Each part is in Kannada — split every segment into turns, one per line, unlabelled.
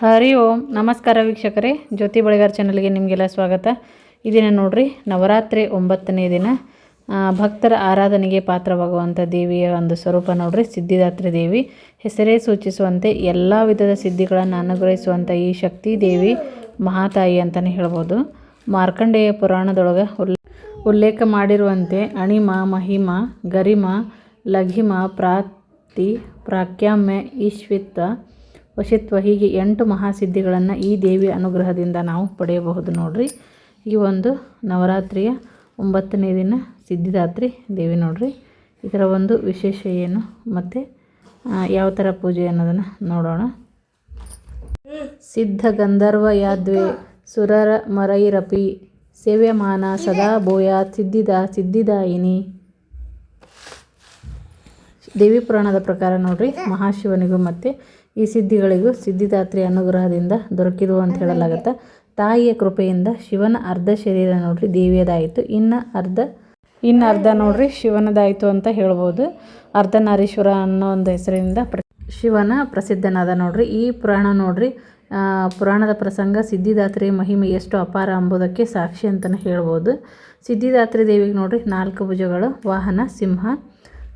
ಹರಿ ಓಂ, ನಮಸ್ಕಾರ ವೀಕ್ಷಕರೇ. ಜ್ಯೋತಿ ಬಳಿಗಾರ್ ಚಾನಲ್ಗೆ ನಿಮಗೆಲ್ಲ ಸ್ವಾಗತ. ಈ ದಿನ ನೋಡ್ರಿ, ನವರಾತ್ರಿ ಒಂಬತ್ತನೇ ದಿನ. ಭಕ್ತರ ಆರಾಧನೆಗೆ ಪಾತ್ರವಾಗುವಂಥ ದೇವಿಯ ಒಂದು ಸ್ವರೂಪ ನೋಡ್ರಿ, ಸಿದ್ಧಿದಾತ್ರಿ ದೇವಿ. ಹೆಸರೇ ಸೂಚಿಸುವಂತೆ ಎಲ್ಲ ವಿಧದ ಸಿದ್ಧಿಗಳನ್ನು ಅನುಗ್ರಹಿಸುವಂಥ ಈ ಶಕ್ತಿ ದೇವಿ ಮಹಾತಾಯಿ ಅಂತಲೇ ಹೇಳ್ಬೋದು. ಮಾರ್ಕಂಡೇಯ ಪುರಾಣದೊಳಗೆ ಉಲ್, ಉಲ್ಲೇಖ ಮಾಡಿರುವಂತೆ ಅಣಿಮ, ಮಹಿಮ, ಗರಿಮ, ಲಘಿಮ ಪ್ರಾತಿ ಪ್ರಾಖ್ಯಾಮ್ಯ ಈಶ್ವಿತ್ವ ವಶಿತ್ವ ಹೀಗೆ ಎಂಟು ಮಹಾಸಿದ್ಧಿಗಳನ್ನು ಈ ದೇವಿ ಅನುಗ್ರಹದಿಂದ ನಾವು ಪಡೆಯಬಹುದು ನೋಡ್ರಿ. ಈ ಒಂದು ನವರಾತ್ರಿಯ ಒಂಬತ್ತನೇ ದಿನ ಸಿದ್ಧಿದಾತ್ರಿ ದೇವಿ ನೋಡ್ರಿ. ಇದರ ಒಂದು ವಿಶೇಷ ಏನು ಮತ್ತು ಯಾವ ಥರ ಪೂಜೆ ಅನ್ನೋದನ್ನು ನೋಡೋಣ. ಸಿದ್ಧ ಗಂಧರ್ವ ಯಾದ್ವೆ ಸುರರ ಮರೈರಪಿ ಸೇವ್ಯಮಾನ ಸದಾ ಭೂಯ ಸಿದ್ಧಿದ ಸಿದ್ಧಿದಾಯಿನಿ. ದೇವಿ ಪುರಾಣದ ಪ್ರಕಾರ ನೋಡ್ರಿ, ಮಹಾಶಿವನಿಗೂ ಮತ್ತು ಈ ಸಿದ್ಧಿಗಳಿಗೂ ಸಿದ್ಧಿದಾತ್ರಿ ಅನುಗ್ರಹದಿಂದ ದೊರಕಿದವು ಅಂತ ಹೇಳಲಾಗುತ್ತೆ ತಾಯಿಯ ಕೃಪೆಯಿಂದ ಶಿವನ ಅರ್ಧ ಶರೀರ ನೋಡ್ರಿ ದೇವಿಯದಾಯಿತು. ಇನ್ನು ಅರ್ಧ ಇನ್ನು ಅರ್ಧ ನೋಡ್ರಿ ಶಿವನದಾಯಿತು ಅಂತ ಹೇಳ್ಬೋದು. ಅರ್ಧನಾರೀಶ್ವರ ಅನ್ನೋ ಒಂದು ಹೆಸರಿನಿಂದ ಪ್ರ ಶಿವನ ಪ್ರಸಿದ್ಧನಾದ ನೋಡ್ರಿ. ಈ ಪುರಾಣ ನೋಡ್ರಿ ಪುರಾಣದ ಪ್ರಸಂಗ ಸಿದ್ಧಿದಾತ್ರಿ ಮಹಿಮೆ ಎಷ್ಟು ಅಪಾರ ಎಂಬುದಕ್ಕೆ ಸಾಕ್ಷಿ ಅಂತಲೇ ಹೇಳ್ಬೋದು. ಸಿದ್ಧಿದಾತ್ರಿ ದೇವಿಗೆ ನೋಡ್ರಿ ನಾಲ್ಕು ಭುಜಗಳು ವಾಹನ ಸಿಂಹ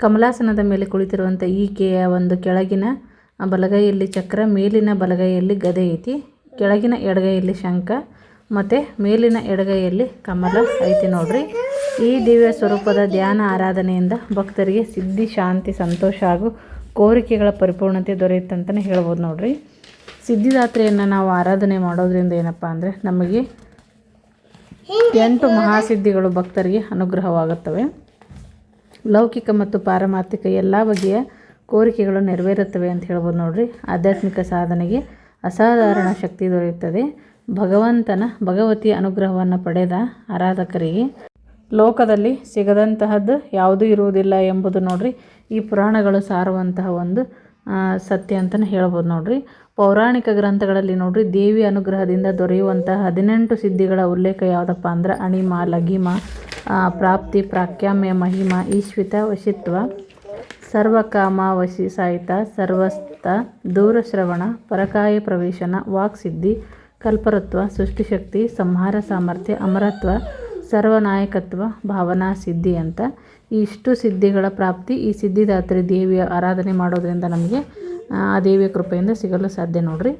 ಕಮಲಾಸನದ ಮೇಲೆ ಕುಳಿತಿರುವಂಥ ಈಕೆಯ ಒಂದು ಕೆಳಗಿನ ಬಲಗೈಯಲ್ಲಿ ಚಕ್ರ, ಮೇಲಿನ ಬಲಗೈಯಲ್ಲಿ ಗದೆ ಐತಿ ಕೆಳಗಿನ ಎಡಗೈಯಲ್ಲಿ ಶಂಖ ಮತ್ತು ಮೇಲಿನ ಎಡಗೈಯಲ್ಲಿ ಕಮಲ ಐತಿ ನೋಡ್ರಿ. ಈ ದಿವ್ಯ ಸ್ವರೂಪದ ಧ್ಯಾನ ಆರಾಧನೆಯಿಂದ ಭಕ್ತರಿಗೆ ಸಿದ್ಧಿ, ಶಾಂತಿ, ಸಂತೋಷ ಹಾಗೂ ಕೋರಿಕೆಗಳ ಪರಿಪೂರ್ಣತೆ ದೊರೆಯುತ್ತಂತಲೇ ಹೇಳ್ಬೋದು ನೋಡ್ರಿ. ಸಿದ್ಧಿದಾತ್ರೆಯನ್ನು ನಾವು ಆರಾಧನೆ ಮಾಡೋದ್ರಿಂದ ಏನಪ್ಪ ಅಂದರೆ ನಮಗೆ ಎಂಟು ಮಹಾಸಿದ್ಧಿಗಳು ಭಕ್ತರಿಗೆ ಅನುಗ್ರಹವಾಗುತ್ತವೆ. ಲೌಕಿಕ ಮತ್ತು ಪಾರಮಾರ್ಥಿಕ ಎಲ್ಲ ಬಗೆಯ ಕೋರಿಕೆಗಳು ನೆರವೇರುತ್ತವೆ ಅಂತ ಹೇಳ್ಬೋದು ನೋಡ್ರಿ. ಆಧ್ಯಾತ್ಮಿಕ ಸಾಧನೆಗೆ ಅಸಾಧಾರಣ ಶಕ್ತಿ ದೊರೆಯುತ್ತದೆ. ಭಗವಂತನ ಭಗವತಿಯ ಅನುಗ್ರಹವನ್ನು ಪಡೆದ ಆರಾಧಕರಿಗೆ ಲೋಕದಲ್ಲಿ ಸಿಗದಂತಹದ್ದು ಯಾವುದೂ ಇರುವುದಿಲ್ಲ ಎಂಬುದು ನೋಡ್ರಿ. ಈ ಪುರಾಣಗಳು ಸಾರುವಂತಹ ಒಂದು ಸತ್ಯ ಅಂತಲೇ ಹೇಳ್ಬೋದು ನೋಡ್ರಿ. ಪೌರಾಣಿಕ ಗ್ರಂಥಗಳಲ್ಲಿ ನೋಡ್ರಿ, ದೇವಿ ಅನುಗ್ರಹದಿಂದ ದೊರೆಯುವಂತಹ ಹದಿನೆಂಟು ಸಿದ್ಧಿಗಳ ಉಲ್ಲೇಖ ಯಾವುದಪ್ಪ ಅಂದ್ರೆ ಅಣಿಮ, ಲಘಿಮ ಪ್ರಾಪ್ತಿ ಪ್ರಾಖ್ಯಾಮ್ಯ ಮಹಿಮ, ಈಶ್ವಿತ, ವಶಿತ್ವ ಸರ್ವಕಾಮ ವಶಿ ಸಾಹಿತ ಸರ್ವಸ್ಥ ದೂರಶ್ರವಣ, ಪರಕಾಯ ಪ್ರವೇಶನ ವಾಕ್ಸಿದ್ಧಿ ಕಲ್ಪರತ್ವ, ಸೃಷ್ಟಿಶಕ್ತಿ, ಸಂಹಾರ ಸಾಮರ್ಥ್ಯ, ಅಮರತ್ವ, ಸರ್ವನಾಯಕತ್ವ, ಭಾವನಾ ಸಿದ್ಧಿ ಅಂತ. ಈ ಇಷ್ಟು ಸಿದ್ಧಿಗಳ ಪ್ರಾಪ್ತಿ ಈ ಸಿದ್ಧಿದಾತ್ರಿ ದೇವಿಯ ಆರಾಧನೆ ಮಾಡೋದರಿಂದ ನಮಗೆ, ಆ ದೇವಿಯ ಕೃಪೆಯಿಂದ ಸಿಗಲು ಸಾಧ್ಯ ನೋಡ್ರಿ.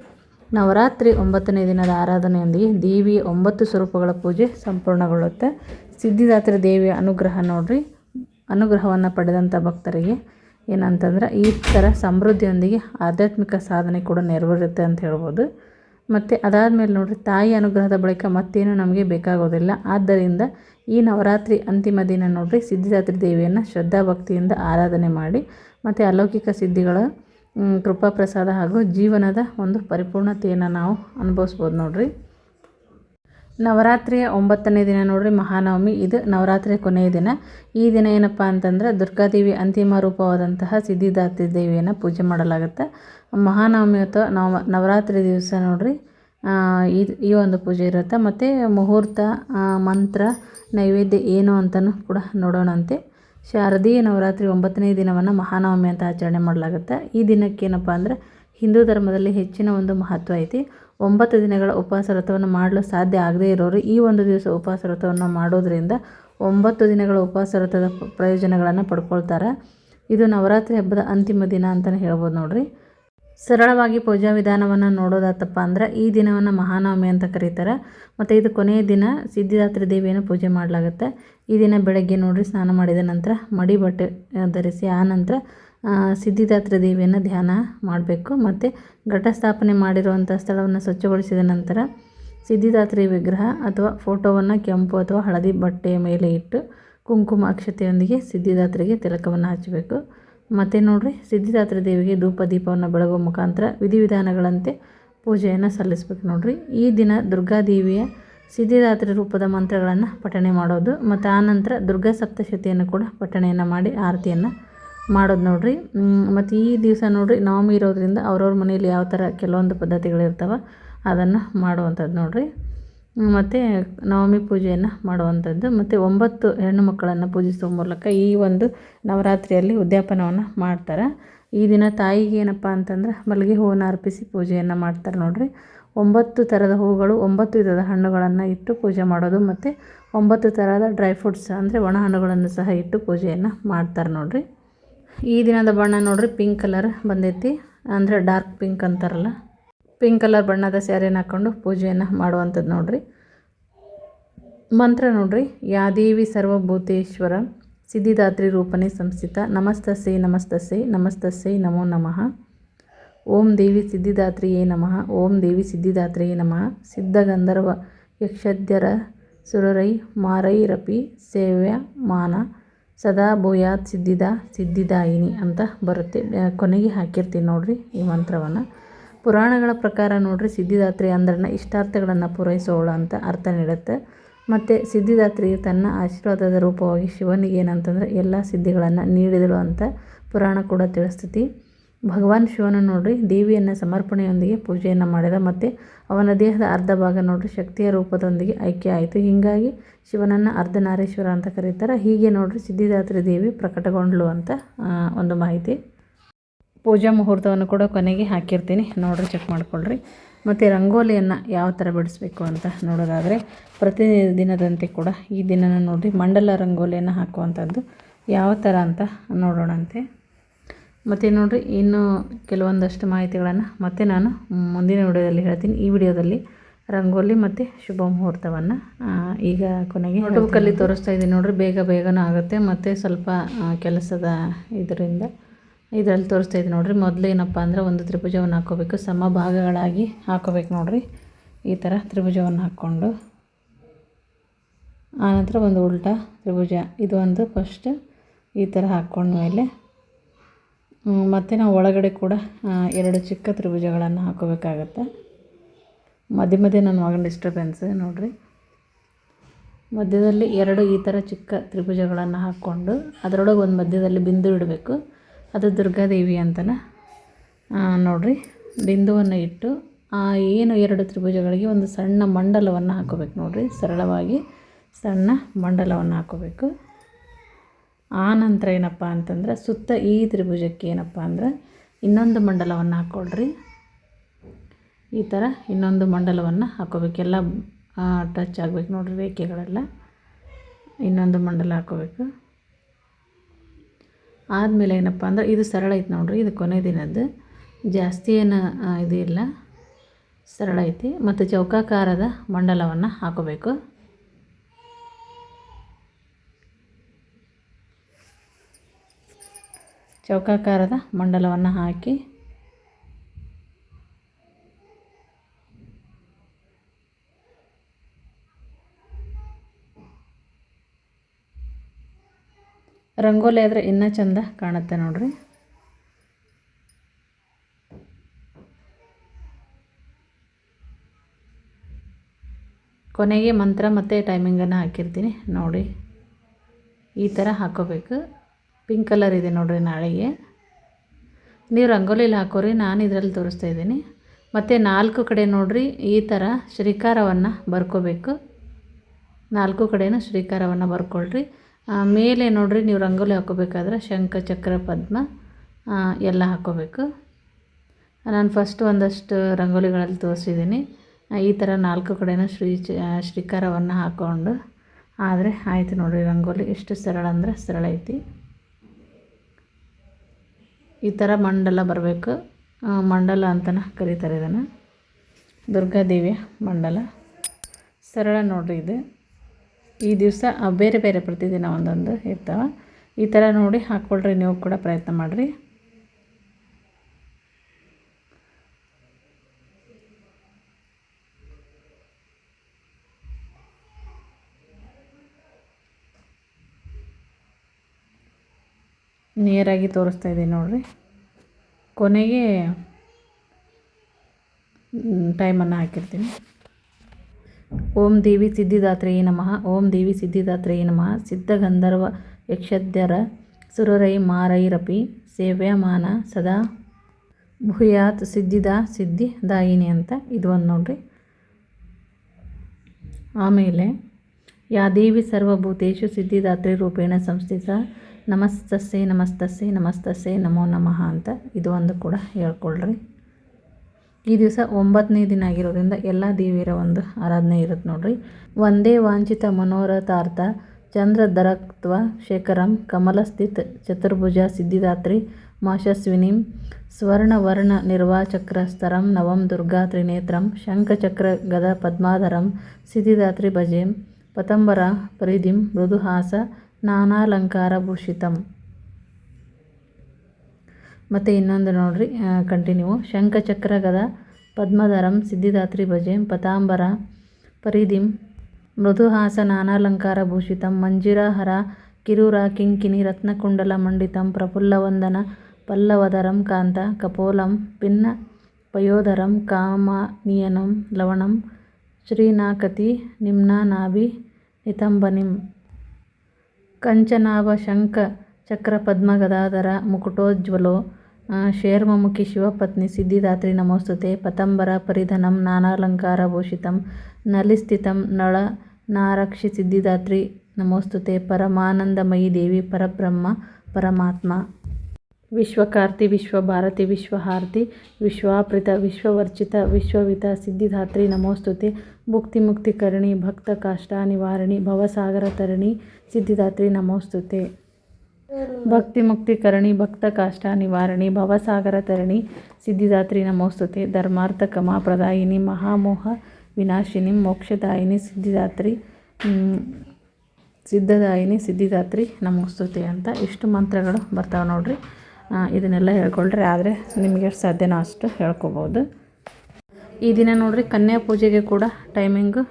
ನವರಾತ್ರಿ ಒಂಬತ್ತನೇ ದಿನದ ಆರಾಧನೆಯೊಂದಿಗೆ ದೇವಿಯ ಒಂಬತ್ತು ಸ್ವರೂಪಗಳ ಪೂಜೆ ಸಂಪೂರ್ಣಗೊಳ್ಳುತ್ತೆ. ಸಿದ್ಧಿದಾತ್ರಿ ದೇವಿಯ ಅನುಗ್ರಹ ನೋಡ್ರಿ. ಅನುಗ್ರಹವನ್ನು ಪಡೆದಂಥ ಭಕ್ತರಿಗೆ ಏನಂತಂದ್ರೆ ಈ ಥರ ಸಮೃದ್ಧಿಯೊಂದಿಗೆ ಆಧ್ಯಾತ್ಮಿಕ ಸಾಧನೆ ಕೂಡ ನೆರವೇರುತ್ತೆ ಅಂತ ಹೇಳ್ಬೋದು. ಮತ್ತು ಅದಾದಮೇಲೆ ನೋಡಿರಿ, ತಾಯಿ ಅನುಗ್ರಹದ ಬಳಿಕ ಮತ್ತೇನು ನಮಗೆ ಬೇಕಾಗೋದಿಲ್ಲ. ಆದ್ದರಿಂದ ಈ ನವರಾತ್ರಿ ಅಂತಿಮ ದಿನ ನೋಡಿರಿ ಸಿದ್ಧಿದಾತ್ರಿ ದೇವಿಯನ್ನು ಶ್ರದ್ಧಾ ಭಕ್ತಿಯಿಂದ ಆರಾಧನೆ ಮಾಡಿ, ಮತ್ತು ಅಲೌಕಿಕ ಸಿದ್ಧಿಗಳ ಕೃಪಾ ಪ್ರಸಾದ ಹಾಗೂ ಜೀವನದ ಒಂದು ಪರಿಪೂರ್ಣತೆಯನ್ನು ನಾವು ಅನುಭವಿಸ್ಬೋದು ನೋಡ್ರಿ. ನವರಾತ್ರಿಯ ಒಂಬತ್ತನೇ ದಿನ ನೋಡ್ರಿ ಮಹಾನವಮಿ. ಇದು ನವರಾತ್ರಿಯ ಕೊನೆಯ ದಿನ. ಈ ದಿನ ಏನಪ್ಪ ಅಂತಂದ್ರೆ ದುರ್ಗಾದೇವಿ ಅಂತಿಮ ರೂಪವಾದಂತಹ ಸಿದ್ಧಿದಾತ್ರಿ ದೇವಿಯನ್ನು ಪೂಜೆ ಮಾಡಲಾಗುತ್ತೆ. ಮಹಾನವಮಿ ಅಥವಾ ನವ, ನವರಾತ್ರಿ ದಿವಸ ನೋಡ್ರಿ ಇದು ಈ ಒಂದು ಪೂಜೆ ಇರುತ್ತೆ. ಮತ್ತು ಮುಹೂರ್ತ ಮಂತ್ರ, ನೈವೇದ್ಯ ಏನು ಅಂತಲೂ ಕೂಡ ನೋಡೋಣಂತೆ. ಶಾರದೀಯ ನವರಾತ್ರಿ ಒಂಬತ್ತನೇ ದಿನವನ್ನು ಮಹಾನವಮಿ ಅಂತ ಆಚರಣೆ ಮಾಡಲಾಗುತ್ತೆ. ಈ ದಿನಕ್ಕೇನಪ್ಪ ಅಂದರೆ ಹಿಂದೂ ಧರ್ಮದಲ್ಲಿ ಹೆಚ್ಚಿನ ಒಂದು ಮಹತ್ವ ಐತಿ. ಒಂಬತ್ತು ದಿನಗಳ ಉಪವಾಸ ವ್ರತವನ್ನು ಮಾಡಲು ಸಾಧ್ಯ ಆಗದೇ ಇರೋರು ಈ ಒಂದು ದಿವಸ ಉಪವಾಸ ವ್ರತವನ್ನು ಮಾಡೋದರಿಂದ ಒಂಬತ್ತು ದಿನಗಳ ಉಪವಾಸ ವ್ರತದ ಪ್ರಯೋಜನಗಳನ್ನು ಪಡ್ಕೊಳ್ತಾರೆ. ಇದು ನವರಾತ್ರಿ ಹಬ್ಬದ ಅಂತಿಮ ದಿನ ಅಂತಲೇ ಹೇಳ್ಬೋದು ನೋಡಿರಿ. ಸರಳವಾಗಿ ಪೂಜಾ ವಿಧಾನವನ್ನು ನೋಡೋದಾತಪ್ಪ ಅಂದ್ರೆ ಈ ದಿನವನ್ನು ಮಹಾನವಮಿ ಅಂತ ಕರೀತಾರೆ. ಮತ್ತು ಇದು ಕೊನೆಯ ದಿನ ಸಿದ್ಧಿದಾತ್ರಿ ದೇವಿಯನ್ನು ಪೂಜೆ ಮಾಡಲಾಗುತ್ತೆ. ಈ ದಿನ ಬೆಳಗ್ಗೆ ನೋಡಿರಿ ಸ್ನಾನ ಮಾಡಿದ ನಂತರ ಮಡಿ ಬಟ್ಟೆ ಧರಿಸಿ ಆ, ಸಿದ್ಧಿದಾತ್ರಿ ದೇವಿಯನ್ನು ಧ್ಯಾನ ಮಾಡಬೇಕು. ಮತ್ತು ಘಟಸ್ಥಾಪನೆ ಮಾಡಿರುವಂಥ ಸ್ಥಳವನ್ನು ಸ್ವಚ್ಛಗೊಳಿಸಿದ ನಂತರ ಸಿದ್ಧಿದಾತ್ರಿ ವಿಗ್ರಹ ಅಥವಾ ಫೋಟೋವನ್ನು ಕೆಂಪು ಅಥವಾ ಹಳದಿ ಬಟ್ಟೆಯ ಮೇಲೆ ಇಟ್ಟು ಕುಂಕುಮ ಅಕ್ಷತೆಯೊಂದಿಗೆ ಸಿದ್ಧಿದಾತ್ರಿಗೆ ತಿಲಕವನ್ನು ಹಚ್ಚಬೇಕು. ಮತ್ತು ನೋಡಿರಿ ಸಿದ್ಧಿದಾತ್ರಿ ದೇವಿಗೆ ಧೂಪ ದೀಪವನ್ನು ಬೆಳಗುವ ಮುಖಾಂತರ ವಿಧಿವಿಧಾನಗಳಂತೆ ಪೂಜೆಯನ್ನು ಸಲ್ಲಿಸ್ಬೇಕು ನೋಡಿರಿ. ಈ ದಿನ ದುರ್ಗಾದೇವಿಯ ಸಿದ್ಧಿದಾತ್ರಿ ರೂಪದ ಮಂತ್ರಗಳನ್ನು ಪಠಣೆ ಮಾಡೋದು. ಮತ್ತು ಆನಂತರ ದುರ್ಗಾ ಸಪ್ತಶತಿಯನ್ನು ಕೂಡ ಪಠಣೆಯನ್ನು ಮಾಡಿ ಆರತಿಯನ್ನು ಮಾಡೋದು ನೋಡಿರಿ. ಮತ್ತು ಈ ದಿವಸ ನೋಡಿರಿ ನವಮಿ ಇರೋದ್ರಿಂದ ಅವ್ರವ್ರ ಮನೇಲಿ ಯಾವ ಥರ ಕೆಲವೊಂದು ಪದ್ಧತಿಗಳಿರ್ತಾವೆ ಅದನ್ನು ಮಾಡುವಂಥದ್ದು ನೋಡಿರಿ. ಮತ್ತು ನವಮಿ ಪೂಜೆಯನ್ನು ಮಾಡುವಂಥದ್ದು, ಮತ್ತು ಒಂಬತ್ತು ಹೆಣ್ಣು ಮಕ್ಕಳನ್ನು ಪೂಜಿಸುವ ಮೂಲಕ ಈ ಒಂದು ನವರಾತ್ರಿಯಲ್ಲಿ ಉದ್ಯಾಪನವನ್ನು ಮಾಡ್ತಾರೆ. ಈ ದಿನ ತಾಯಿಗೆ ಏನಪ್ಪ ಅಂತಂದ್ರೆ ಮಲ್ಲಿಗೆ ಹೂವನ್ನು ಅರ್ಪಿಸಿ ಪೂಜೆಯನ್ನು ಮಾಡ್ತಾರೆ ನೋಡಿರಿ. ಒಂಬತ್ತು ಥರದ ಹೂಗಳು ಒಂಬತ್ತು ವಿಧದ ಹಣ್ಣುಗಳನ್ನು ಇಟ್ಟು ಪೂಜೆ ಮಾಡೋದು, ಮತ್ತು ಒಂಬತ್ತು ಥರದ ಡ್ರೈ ಫ್ರೂಟ್ಸ್ ಅಂದರೆ ಒಣ ಹಣ್ಣುಗಳನ್ನು ಸಹ ಇಟ್ಟು ಪೂಜೆಯನ್ನು ಮಾಡ್ತಾರೆ ನೋಡಿರಿ. ಈ ದಿನದ ಬಣ್ಣ ನೋಡ್ರಿ ಪಿಂಕ್ ಕಲರ್ ಬಂದೈತಿ. ಅಂದರೆ ಡಾರ್ಕ್ ಪಿಂಕ್ ಅಂತಾರಲ್ಲ. ಪಿಂಕ್ ಕಲರ್ ಬಣ್ಣದ ಸ್ಯಾರಿಯನ್ನು ಹಾಕ್ಕೊಂಡು ಪೂಜೆಯನ್ನು ಮಾಡುವಂಥದ್ದು ನೋಡ್ರಿ. ಮಂತ್ರ ನೋಡ್ರಿ ಯಾದೇವಿ ಸರ್ವಭೂತೇಶ್ವರ, ಸಿದ್ಧಿದಾತ್ರಿ ರೂಪನೇ ಸಂಸ್ಥಿತ ನಮಸ್ತಸೆ ನಮಸ್ತಸೆ ನಮಸ್ತಸೆ ನಮೋ ನಮಃ. ಓಂ ದೇವಿ ಸಿದ್ಧಿದಾತ್ರಿಯೇ ನಮಃ, ಓಂ ದೇವಿ ಸಿದ್ಧಿದಾತ್ರಿಯೇ ನಮಃ. ಸಿದ್ಧಗಂಧರ್ವ ಯಕ್ಷದ್ಯರ ಸುರರೈ ಮಾರೈರಪಿ ಸೇವ್ಯ ಮಾನ. ಸದಾ ಭೂಯಾತ್ ಸಿದ್ಧಿದ ಸಿದ್ಧಿದಾಯಿನಿ ಅಂತ ಬರುತ್ತೆ. ಕೊನೆಗೆ ಹಾಕಿರ್ತೀನಿ ನೋಡಿರಿ ಈ ಮಂತ್ರವನ್ನು. ಪುರಾಣಗಳ ಪ್ರಕಾರ ನೋಡಿರಿ ಸಿದ್ಧಿದಾತ್ರಿ ಅಂದ್ರನ್ನ ಇಷ್ಟಾರ್ಥಗಳನ್ನು ಪೂರೈಸೋಳು ಅಂತ ಅರ್ಥ ನೀಡುತ್ತೆ. ಮತ್ತು ಸಿದ್ಧಿದಾತ್ರಿಯು ತನ್ನ ಆಶೀರ್ವಾದದ ರೂಪವಾಗಿ ಶಿವನಿಗೆ ಏನಂತಂದರೆ ಎಲ್ಲ ಸಿದ್ಧಿಗಳನ್ನು ನೀಡಿದಳು ಅಂತ ಪುರಾಣ ಕೂಡ ತಿಳಿಸ್ತೈತಿ. ಭಗವಾನ್ ಶಿವನ ನೋಡ್ರಿ, ದೇವಿಯನ್ನು ಸಮರ್ಪಣೆಯೊಂದಿಗೆ ಪೂಜೆಯನ್ನು ಮಾಡಿದ. ಮತ್ತು ಅವನ ದೇಹದ ಅರ್ಧ ಭಾಗ ನೋಡ್ರಿ, ಶಕ್ತಿಯ ರೂಪದೊಂದಿಗೆ ಐಕ್ಯ ಆಯಿತು. ಹೀಗಾಗಿ ಶಿವನನ್ನು ಅರ್ಧನಾರೇಶ್ವರ ಅಂತ ಕರೀತಾರೆ. ಹೀಗೆ ನೋಡ್ರಿ, ಸಿದ್ಧಿದಾತ್ರಿ ದೇವಿ ಪ್ರಕಟಗೊಂಡ್ಲು ಅಂತ ಒಂದು ಮಾಹಿತಿ. ಪೂಜಾ ಮುಹೂರ್ತವನ್ನು ಕೂಡ ಕೊನೆಗೆ ಹಾಕಿರ್ತೀನಿ. ನೋಡ್ರಿ ಚೆಕ್ ಮಾಡಿಕೊಳ್ರಿ. ಮತ್ತು ರಂಗೋಲಿಯನ್ನು ಯಾವ ಥರ ಬಿಡಿಸ್ಬೇಕು ಅಂತ ನೋಡೋದಾದರೆ ಪ್ರತಿ ದಿನದಂತೆ ಕೂಡ ಈ ದಿನನ ನೋಡಿ ಮಂಡಲ ರಂಗೋಲಿಯನ್ನು ಹಾಕುವಂಥದ್ದು ಯಾವ ಥರ ಅಂತ ನೋಡೋಣಂತೆ. ಮತ್ತು ನೋಡಿರಿ ಇನ್ನೂ ಕೆಲವೊಂದಷ್ಟು ಮಾಹಿತಿಗಳನ್ನು ಮತ್ತೆ ನಾನು ಮುಂದಿನ ವಿಡಿಯೋದಲ್ಲಿ ಹೇಳ್ತೀನಿ. ಈ ವಿಡಿಯೋದಲ್ಲಿ ರಂಗೋಲಿ ಮತ್ತು ಶುಭ ಮುಹೂರ್ತವನ್ನು ಈಗ ಕೊನೆಗೆ ನೋಟ್ಬುಕ್ಕಲ್ಲಿ ತೋರಿಸ್ತಾ ಇದ್ದೀನಿ ನೋಡಿರಿ ಬೇಗ ಬೇಗನೂ ಆಗುತ್ತೆ. ಮತ್ತು ಸ್ವಲ್ಪ ಕೆಲಸದ ಇದರಿಂದ ಇದರಲ್ಲಿ ತೋರಿಸ್ತಾ ಇದ್ದೀನಿ ನೋಡಿರಿ. ಮೊದಲು ಏನಪ್ಪ ಅಂದರೆ ಒಂದು ತ್ರಿಭುಜವನ್ನು ಹಾಕ್ಕೋಬೇಕು ಸಮ ಭಾಗಗಳಾಗಿ ಹಾಕೋಬೇಕು ನೋಡಿರಿ. ಈ ಥರ ತ್ರಿಭುಜವನ್ನು ಹಾಕ್ಕೊಂಡು ಆನಂತರ ಒಂದು ಉಲ್ಟಾ ತ್ರಿಭುಜ. ಇದು ಒಂದು ಫಸ್ಟ್ ಈ ಥರ ಹಾಕ್ಕೊಂಡ್ಮೇಲೆ ಮತ್ತು ನಾವು ಒಳಗಡೆ ಕೂಡ ಎರಡು ಚಿಕ್ಕ ತ್ರಿಭುಜಗಳನ್ನು ಹಾಕೋಬೇಕಾಗತ್ತೆ. ಮಧ್ಯೆ ಮಧ್ಯೆ ನನ್ನ ಮಗನ ಡಿಸ್ಟರ್ಬೆನ್ಸ್ ನೋಡಿರಿ. ಮಧ್ಯದಲ್ಲಿ ಎರಡು ಈ ಥರ ಚಿಕ್ಕ ತ್ರಿಭುಜಗಳನ್ನು ಹಾಕ್ಕೊಂಡು, ಅದರೊಳಗೆ ಒಂದು ಮಧ್ಯದಲ್ಲಿ ಬಿಂದು ಇಡಬೇಕು. ಅದು ದುರ್ಗಾದೇವಿ ಅಂತಲೇ ನೋಡಿರಿ. ಬಿಂದುವನ್ನು ಇಟ್ಟು, ಆ, ಏನು ಎರಡು ತ್ರಿಭುಜಗಳಿಗೆ ಒಂದು ಸಣ್ಣ ಮಂಡಲವನ್ನು ಹಾಕೋಬೇಕು, ನೋಡಿರಿ. ಸರಳವಾಗಿ ಸಣ್ಣ ಮಂಡಲವನ್ನು ಹಾಕೋಬೇಕು. ಆ ನಂತರ ಏನಪ್ಪ ಅಂತಂದ್ರೆ ಸುತ್ತ ಈ ತ್ರಿಭುಜಕ್ಕೆ ಏನಪ್ಪ ಅಂದ್ರೆ ಇನ್ನೊಂದು ಮಂಡಲವನ್ನು ಹಾಕ್ಕೊಳ್ರಿ ಈ ಥರ ಇನ್ನೊಂದು ಮಂಡಲವನ್ನು ಹಾಕೋಬೇಕು. ಎಲ್ಲ ಟಚ್ ಆಗಬೇಕು ನೋಡಿರಿ ರೇಖೆಗಳೆಲ್ಲ. ಇನ್ನೊಂದು ಮಂಡಲ ಹಾಕೋಬೇಕು. ಆದಮೇಲೆ ಏನಪ್ಪ ಅಂದ್ರೆ ಇದು ಸರಳ ಐತೆ ನೋಡಿರಿ, ಇದು ಕೊನೆ ದಿನದ್ದು. ಜಾಸ್ತಿ ಏನು ಇದು ಇಲ್ಲ. ಸರಳ ಐತಿ. ಮತ್ತು ಚೌಕಾಕಾರದ ಮಂಡಲವನ್ನು ಹಾಕೋಬೇಕು. ಚೌಕಾಕಾರದ ಮಂಡಲವನ್ನು ಹಾಕಿ. ರಂಗೋಲಿ ಆದರೆ ಇನ್ನೂ ಚಂದ ಕಾಣುತ್ತೆ ನೋಡಿರಿ. ಕೊನೆಗೆ ಮಂತ್ರ ಮತ್ತು ಟೈಮಿಂಗನ್ನು ಹಾಕಿರ್ತೀನಿ. ನೋಡಿ, ಈ ಥರ ಹಾಕೋಬೇಕು. ಪಿಂಕ್ ಕಲರ್ ಇದೆ ನೋಡಿರಿ ನಾಳೆಗೆ. ನೀವು ರಂಗೋಲಿಲಿ ಹಾಕೋರಿ, ನಾನು ಇದರಲ್ಲಿ ತೋರಿಸ್ತಾ ಇದ್ದೀನಿ. ಮತ್ತು ನಾಲ್ಕು ಕಡೆ ನೋಡಿರಿ ಈ ಥರ ಶ್ರೀಕಾರವನ್ನು ಬರ್ಕೋಬೇಕು. ನಾಲ್ಕು ಕಡೆಯೂ ಶ್ರೀಕಾರವನ್ನು ಬರ್ಕೊಳ್ರಿ. ಮೇಲೆ ನೋಡಿರಿ ನೀವು ರಂಗೋಲಿ ಹಾಕೋಬೇಕಾದ್ರೆ ಶಂಖ, ಚಕ್ರ, ಪದ್ಮ ಎಲ್ಲ ಹಾಕೋಬೇಕು. ನಾನು ಫಸ್ಟ್ ಒಂದಷ್ಟು ರಂಗೋಲಿಗಳಲ್ಲಿ ತೋರಿಸಿದ್ದೀನಿ. ಈ ಥರ ನಾಲ್ಕು ಕಡೆಯೂ ಶ್ರೀ ಶ್ರೀಕಾರವನ್ನು ಹಾಕ್ಕೊಂಡು ಆದರೆ ಆಯಿತು ನೋಡಿರಿ ರಂಗೋಲಿ ಎಷ್ಟು ಸರಳ ಅಂದರೆ ಸರಳ ಐತಿ. ಈ ಥರ ಮಂಡಲ ಬರಬೇಕು. ಮಂಡಲ ಅಂತಲೇ ಕರೀತಾರೆ ಇದನ್ನು. ದುರ್ಗಾದೇವಿಯ ಮಂಡಲ. ಸರಳ ನೋಡಿರಿ ಇದು. ಈ ದಿವಸ ಬೇರೆ ಬೇರೆ ಪ್ರತಿದಿನ ಒಂದೊಂದು ಇರ್ತಾವೆ. ಈ ಥರ ನೋಡಿ ಹಾಕ್ಕೊಳ್ರಿ ನೀವು ಕೂಡ ಪ್ರಯತ್ನ ಮಾಡಿರಿ. ನಿಯರಾಗಿ ತೋರಿಸ್ತಾ ಇದ್ದೀನಿ ನೋಡಿರಿ. ಕೊನೆಗೆ ಟೈಮನ್ನು ಹಾಕಿರ್ತೀನಿ. ಓಂ ದೇವಿ ಸಿದ್ಧಿದಾತ್ರೆಯೇ ನಮಃ. ಓಂ ದೇವಿ ಸಿದ್ಧಿದಾತ್ರೆಯೇ ನಮಃ. ಸಿದ್ಧಗಂಧರ್ವ ಯಕ್ಷದ್ಯರ ಸುರರೈ ಮಾರೈರಪಿ ಸೇವ್ಯಮಾನ ಸದಾ ಭೂಯಾತ್ ಸಿದ್ಧಿದ ದಾಯಿನಿ ಅಂತ ಇದು ಒಂದು ನೋಡ್ರಿ. ಆಮೇಲೆ, ಯಾ ದೇವಿ ಸರ್ವಭೂತೇಶು ಸಿದ್ಧಿದಾತ್ರಿ ರೂಪೇಣ ಸಂಸ್ಥಿತ ನಮಸ್ತಸ್ಸೆ ನಮಸ್ತಸ್ಸೆ ನಮಸ್ತಸ್ಸೆ, ನಮೋ ನಮಃ ಅಂತ ಇದು ಒಂದು ಕೂಡ ಹೇಳ್ಕೊಳ್ರಿ. ಈ ದಿವಸ ಒಂಬತ್ತನೇ ದಿನ ಆಗಿರೋದ್ರಿಂದ ಎಲ್ಲ ದೇವಿಯರ ಒಂದು ಆರಾಧನೆ ಇರುತ್ತೆ ನೋಡ್ರಿ. ಒಂದೇ ವಾಂಛಿತ ಮನೋರಥಾರ್ಥ ಚಂದ್ರಧರತ್ವ ಶೇಖರಂ, ಕಮಲಸ್ಥಿತ್, ಚತುರ್ಭುಜ, ಸಿದ್ಧಿದಾತ್ರಿ, ಮಾಶಸ್ವಿನಿಂ, ಸ್ವರ್ಣವರ್ಣ ನಿರ್ವಾಚಕ್ರ ಸ್ತರಂ ನವಂ ದುರ್ಗಾ ತ್ರಿನೇತ್ರಂ, ಶಂಖಚಕ್ರ ಗದ ಪದ್ಮಾಧರಂ, ಸಿದ್ಧಿದಾತ್ರಿ ಭಜೆಂ, ಪತಂಬರ ಪರಿಧಿಂ, ಮೃದುಹಾಸ ನಾನಾಲಂಕಾರ ಭೂಷಿತಂ ಮತ್ತು ಇನ್ನೊಂದು ನೋಡ್ರಿ ಕಂಟಿನ್ಯೂ ಶಂಖಚಕ್ರಗದ ಪದ್ಮಧರಂ, ಸಿದ್ಧಿದಾತ್ರಿ ಭಜೆ, ಪತಾಂಬರ, ಪರಿಧಿಂ ಭೂಷಿತಂ ಮಂಜಿರಾಹರ, ಕಿರುರ, ಕಿಂಕಿಣಿ, ರತ್ನಕುಂಡಲ, ಮಂಡಿತಂ, ಪ್ರಫುಲ್ಲವಂದನ, ಪಲ್ಲವಧರಂ, ಕಾಂತ, ಕಪೋಲಂ, ಪಿನ್ನ, ಪಯೋಧರಂ, ಕಾಮನಿಯನಂ, ಲವಣಂ, ಶ್ರೀನಾಕತಿ, ನಿಮ್ನಾನಾಭಿ, ನಿತಂಬನಿಂ. ಕಂಚನಾಭ, ಶಂಖ, ಚಕ್ರ, ಪದ್ಮ, ಗದಾಧರ, ಮುಕುಟೋಜ್ವಲೋ ಶೇರ್ಮಮುಖಿ, ಶಿವಪತ್ನಿ, ಸಿದ್ಧಿದಾತ್ರಿ, ನಮೋಸ್ತುತೆ, ಪತಂಬರ, ಪರಿಧನಂ, ನಾನಾಲಂಕಾರ ಭೂಷಿತಂ, ನಲಿಸ್ಥಿತಂ, ನಳ, ನಾರಕ್ಷಿ, ಸಿದ್ಧಿದಾತ್ರಿ, ನಮೋಸ್ತುತೆ, ಪರಮಾನಂದಮಯಿ ದೇವಿ, ಪರಬ್ರಹ್ಮ, ಪರಮಾತ್ಮ. ವಿಶ್ವಕಾರ್ತಿ, ವಿಶ್ವಭಾರತಿ, ವಿಶ್ವಹಾರ್ತಿ ವಿಶ್ವಾಪ್ರಿತ ವಿಶ್ವವರ್ಚಿತ, ವಿಶ್ವವಿತ, ಸಿದ್ಧಿದಾತ್ರಿ, ನಮೋಸ್ತುತೆ ನಿವಾರಣಿ, ಭವಸಾಗರ ತರಣಿ, ಸಿದ್ಧಿದಾತ್ರಿ, ನಮೋಸ್ತುತೆ. ನಿವಾರಣಿ, ಭವಸಾಗರ ತರಣಿ, ಸಿದ್ಧಿದಾತ್ರಿ, ನಮೋಸ್ತುತೆ ಪ್ರದಾಯಿನಿ ಮಹಾಮೋಹ ವಿನಾಶಿನಿ, ಮೋಕ್ಷದಾಯಿನಿ, ಸಿದ್ಧಿದಾತ್ರಿ ಸಿದ್ಧದಾಯಿನಿ, ಸಿದ್ಧಿದಾತ್ರಿ, ನಮೋಸ್ತುತೆ ಅಂತ ಇಷ್ಟು ಮಂತ್ರಗಳು ಬರ್ತಾವೆ ನೋಡ್ರಿ. ಇದನ್ನೆಲ್ಲ ಹೇಳ್ಕೊಳ್ರಿ, ಆದರೆ ನಿಮಗೆ ಸಾಧ್ಯನೋ ಅಷ್ಟು ಹೇಳ್ಕೊಬೋದು. ಈ ದಿನ ನೋಡ್ರಿ, ಕನ್ಯಾ ಪೂಜೆಗೆ ಕೂಡ ಟೈಮಿಂಗು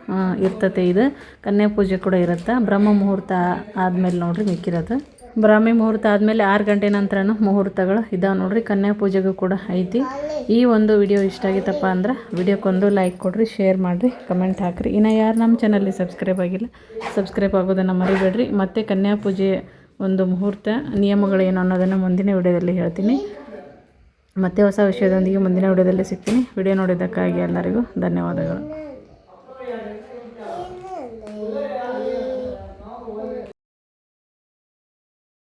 ಇರ್ತತೆ ಇದು. ಕನ್ಯಾ ಪೂಜೆ ಕೂಡ ಇರುತ್ತೆ. ಬ್ರಹ್ಮ ಮುಹೂರ್ತ ಆದಮೇಲೆ ನೋಡ್ರಿ ಮಿಕ್ಕಿರೋದು. ಬ್ರಾಹ್ಮಿ ಮುಹೂರ್ತ ಆದಮೇಲೆ ಆರು ಗಂಟೆ ನಂತರನೂ ಮುಹೂರ್ತಗಳು ಇದಾವೆ ನೋಡ್ರಿ, ಕನ್ಯಾ ಪೂಜೆಗೂ ಕೂಡ ಐತಿ. ಈ ಒಂದು ವಿಡಿಯೋ ಇಷ್ಟ ಆಗಿತ್ತಪ್ಪ ಅಂದ್ರೆ ವಿಡಿಯೋಕ್ಕೊಂದು ಲೈಕ್ ಕೊಡಿರಿ ಶೇರ್ ಮಾಡಿರಿ ಕಮೆಂಟ್ ಹಾಕಿರಿ. ಇನ್ನು ಯಾರು ನಮ್ಮ ಚಾನಲ್ಲಿ ಸಬ್ಸ್ಕ್ರೈಬ್ ಆಗಿಲ್ಲ ಸಬ್ಸ್ಕ್ರೈಬ್ ಆಗೋದನ್ನು ಮರಿಬೇಡ್ರಿ. ಮತ್ತು ಕನ್ಯಾ ಪೂಜೆ ಒಂದು ಮುಹೂರ್ತ, ನಿಯಮಗಳೇನು ಅನ್ನೋದನ್ನು ಮುಂದಿನ ವಿಡಿಯೋದಲ್ಲಿ ಹೇಳ್ತೀನಿ. ಮತ್ತೆ ಹೊಸ ವಿಷಯದೊಂದಿಗೆ ಮುಂದಿನ ವಿಡಿಯೋದಲ್ಲಿ ಸಿಗ್ತೀನಿ. ವಿಡಿಯೋ ನೋಡಿದ್ದಕ್ಕಾಗಿ ಎಲ್ಲರಿಗೂ ಧನ್ಯವಾದಗಳು.